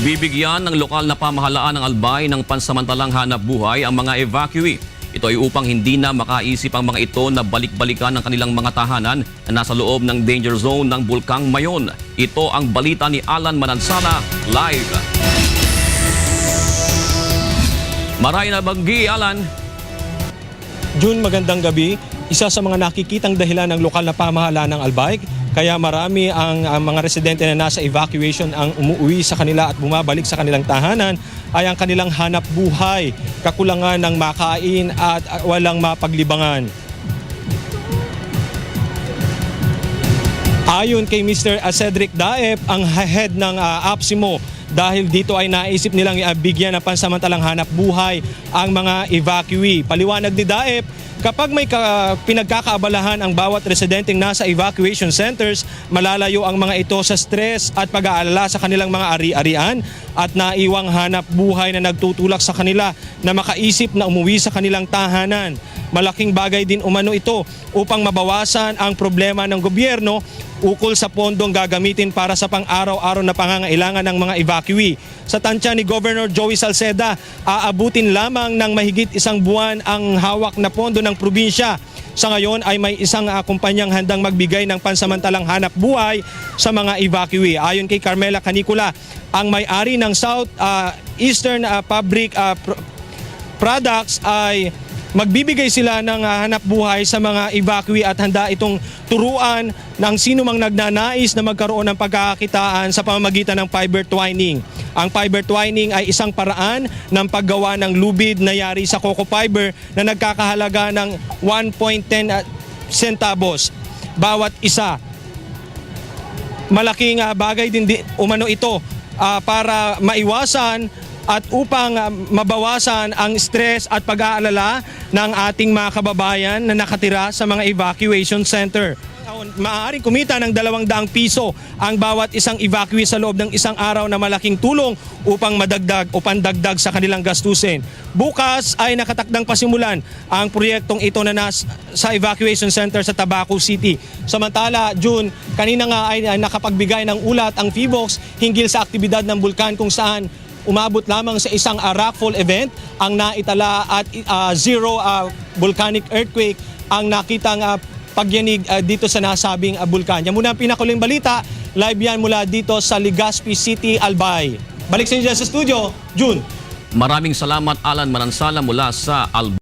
Bibigyan ng lokal na pamahalaan ng Albay ng pansamantalang hanap buhay ang mga evacuee. Ito ay upang hindi na makaisip ang mga ito na balik-balikan ng kanilang mga tahanan na nasa loob ng danger zone ng Bulkang Mayon. Ito ang balita ni Alan Manansala live. Maray na baggi, Alan. June, magandang gabi. Isa sa mga nakikitang dahilan ng lokal na pamahalaan ng Albay, kaya marami ang, ang mga residente na nasa evacuation ang umuwi sa kanila at bumabalik sa kanilang tahanan ay ang kanilang hanap buhay, kakulangan ng makain at walang mapaglibangan. Ayon kay Mr. Cedric Daep, ang head ng uh, APSIMO, dahil dito ay naisip nilang uh, bigyan ng pansamantalang hanap buhay ang mga evacuee. Paliwanag ni Daep, kapag may ka- pinagkakaabalahan ang bawat residenteng nasa evacuation centers, malalayo ang mga ito sa stress at pag-aalala sa kanilang mga ari-arian at naiwang hanap buhay na nagtutulak sa kanila na makaisip na umuwi sa kanilang tahanan. Malaking bagay din umano ito upang mabawasan ang problema ng gobyerno ukol sa pondong gagamitin para sa pang-araw-araw na pangangailangan ng mga evacuee. Sa tansya ni Governor Joey Salceda, aabutin lamang ng mahigit isang buwan ang hawak na pondo ng probinsya. Sa ngayon ay may isang ah, kumpanyang handang magbigay ng pansamantalang hanap buhay sa mga evacuee. Ayon kay Carmela Canicula, ang may-ari ng South ah, Eastern Fabric ah, Pro- products ay magbibigay sila ng ah, hanap buhay sa mga evacuee at handa itong turuan ng sino mang nagnanais na magkaroon ng pagkakakitaan sa pamamagitan ng fiber twining. Ang fiber twining ay isang paraan ng paggawa ng lubid na yari sa coco fiber na nagkakahalaga ng 1.10 ah, centavos bawat isa malaking ah, bagay din di, umano ito ah, para maiwasan at upang ah, mabawasan ang stress at pag-aalala ng ating mga kababayan na nakatira sa mga evacuation center. Maaaring kumita ng dalawang daang piso ang bawat isang evacuee sa loob ng isang araw na malaking tulong upang madagdag o pandagdag sa kanilang gastusin. Bukas ay nakatakdang pasimulan ang proyektong ito na nas, sa evacuation center sa Tabaco City. Samantala, June, kanina nga ay, ay nakapagbigay ng ulat ang FIVOX hinggil sa aktibidad ng bulkan kung saan umabot lamang sa isang uh, rockfall event ang naitala at uh, zero uh, volcanic earthquake ang nakitang uh, pagyanig uh, dito sa nasabing uh, bulkan. Yan muna ang pinakuling balita. Live yan mula dito sa Legazpi City, Albay. Balik sa inyo sa studio, June. Maraming salamat, Alan Manansala mula sa Albay.